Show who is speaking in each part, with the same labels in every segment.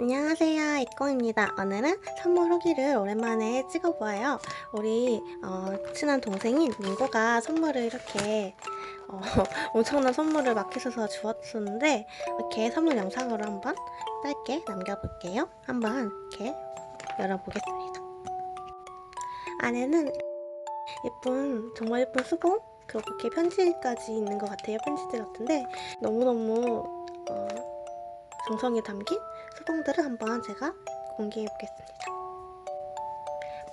Speaker 1: 안녕하세요. 이꼬입니다. 오늘은 선물 후기를 오랜만에 찍어보아요. 우리 어, 친한 동생인 민고가 선물을 이렇게 어, 엄청난 선물을 마켓에서 주었었는데 이렇게 선물 영상으로 한번 짧게 남겨볼게요. 한번 이렇게 열어보겠습니다. 안에는 예쁜 정말 예쁜 수공? 그리고 이렇게 편지까지 있는 것 같아요. 편지들 같은데 너무너무 어, 정성이 담긴 수동들을 한번 제가 공개해 보겠습니다.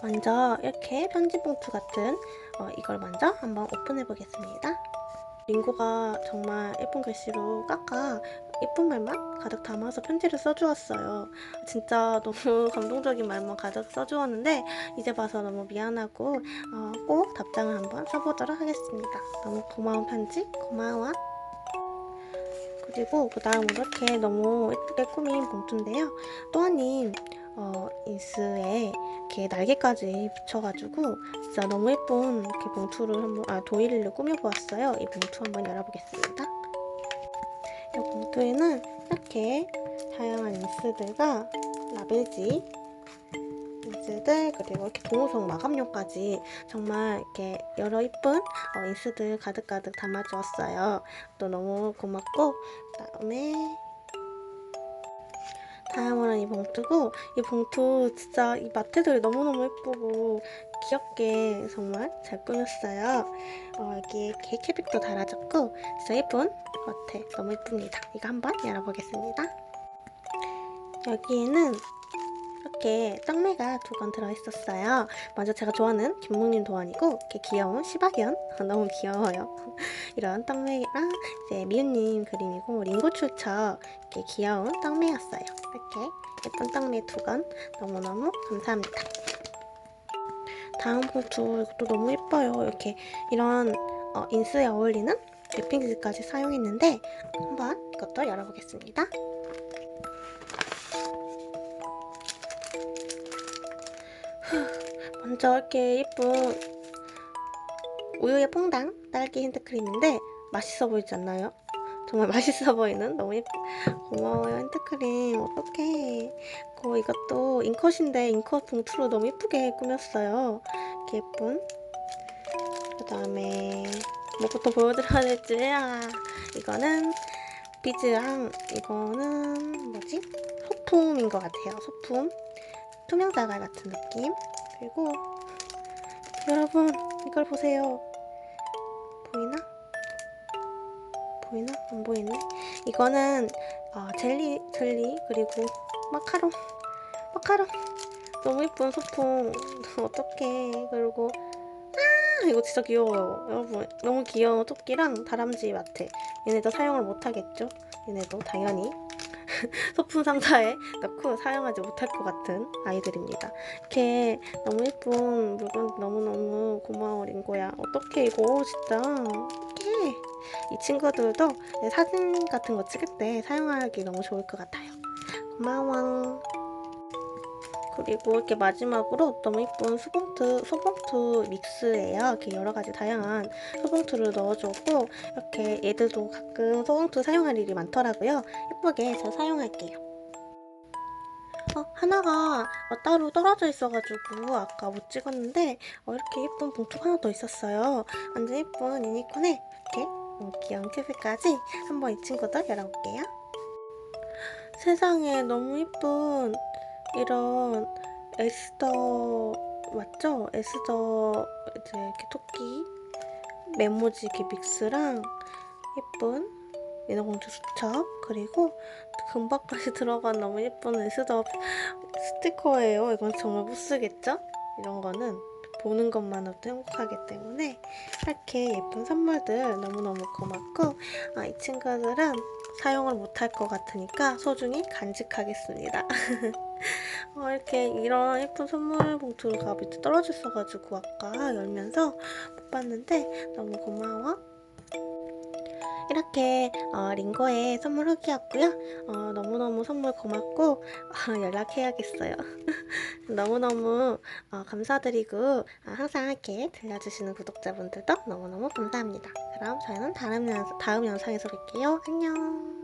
Speaker 1: 먼저 이렇게 편지 봉투 같은 어, 이걸 먼저 한번 오픈해 보겠습니다. 링고가 정말 예쁜 글씨로 깎아 예쁜 말만 가득 담아서 편지를 써주었어요. 진짜 너무 감동적인 말만 가득 써주었는데 이제 봐서 너무 미안하고 어, 꼭 답장을 한번 써보도록 하겠습니다. 너무 고마운 편지 고마워. 그리고 그 다음으로 이렇게 너무 예쁘게 꾸민 봉투인데요. 또한님 어, 인스에 이렇게 날개까지 붙여가지고 진짜 너무 예쁜 이렇게 봉투를 한번 아 도일을 꾸며보았어요. 이 봉투 한번 열어보겠습니다. 이 봉투에는 이렇게 다양한 인스들과 라벨지 인스들 그리고 이렇게 동호성 마감용까지 정말 이렇게 여러 이쁜 어, 인스들 가득가득 담아주었어요. 또 너무 고맙고 그다음에 다음으로는 이 봉투고 이 봉투 진짜 이 마트들 너무너무 예쁘고 귀엽게 정말 잘 꾸몄어요. 어, 여기에 케이크 빅도 달아졌고 진짜 예쁜 마트 너무 예쁩니다. 이거 한번 열어보겠습니다. 여기에는 이렇게 떡매가 두 건 들어있었어요. 먼저 제가 좋아하는 김묵님 도안이고 이렇게 귀여운 시바견 너무 귀여워요. 이런 떡매랑 이제 미우님 그림이고 링고출처 이렇게 귀여운 떡매였어요. 이렇게 예쁜 떡매 두건 너무너무 감사합니다. 다음 봉투 이것도 너무 예뻐요. 이렇게 이런 어, 인스에 어울리는 랩핑지까지 사용했는데 한번 이것도 열어보겠습니다. 먼저 이렇게. 예쁜 우유의 퐁당 딸기 핸드크림인데 맛있어 보이지 않나요? 정말 맛있어 보이는? 너무 예쁜 고마워요 핸드크림. 어떡해. 그 이것도 인컷인데 인컷 봉투로 너무 예쁘게 꾸몄어요. 이렇게 예쁜. 그 다음에 뭐부터 보여드려야 될지 아, 이거는 비즈랑 이거는 뭐지? 소품인 것 같아요. 소품. 투명 자갈 같은 느낌 그리고 여러분 이걸 보세요. 보이나? 보이나? 안 보이네. 이거는 어, 젤리 젤리 그리고 마카롱. 마카롱. 너무 예쁜 소품. 어떡해. 그리고 아 이거 진짜 귀여워요. 여러분 너무 귀여운 토끼랑 다람쥐 마트. 얘네도 사용을 못하겠죠? 얘네도 당연히 소품 상자에 넣고 사용하지 못할 것 같은 아이들입니다. 이렇게 너무 예쁜 물건 너무너무 고마워 링고야. 어떡해 이거 진짜. 어떡해. 이 친구들도 사진 같은 거 찍을 때 사용하기 너무 좋을 것 같아요. 고마워. 그리고 이렇게 마지막으로 너무 예쁜 수봉투, 소봉투 믹스예요. 이렇게 여러 가지 다양한 소봉투를 넣어주고 이렇게 얘들도 가끔 소봉투 사용할 일이 많더라고요. 예쁘게 잘 사용할게요. 어, 하나가 어, 따로 떨어져 있어가지고 아까 못 찍었는데 어, 이렇게 예쁜 봉투가 하나 더 있었어요. 완전 예쁜 유니콘에 이렇게 어, 귀여운 큐브까지 한번 이 친구도 열어볼게요. 세상에 너무 예쁜 이런 에스더 맞죠? 에스더 이제 이렇게 토끼 메모지 이렇게 믹스랑 예쁜 인어공주 수첩 그리고 금박까지 들어간 너무 예쁜 에스더 스티커예요. 이건 정말 못 쓰겠죠? 이런 거는 보는 것만으로도 행복하기 때문에 이렇게 예쁜 선물들 너무너무 고맙고 아, 이 친구들은 사용을 못할 것 같으니까 소중히 간직하겠습니다. 어, 이렇게 이런 예쁜 선물 봉투가 밑에 떨어져 있어가지고 아까 열면서 못 봤는데 너무 고마워. 이렇게 어, 링고의 선물 후기였고요. 어, 너무너무 선물 고맙고 어, 연락해야겠어요. 너무너무 어, 감사드리고 어, 항상 이렇게 들려주시는 구독자분들도 너무너무 감사합니다. 그럼 저희는 다음, 영, 다음 영상에서 뵐게요. 안녕.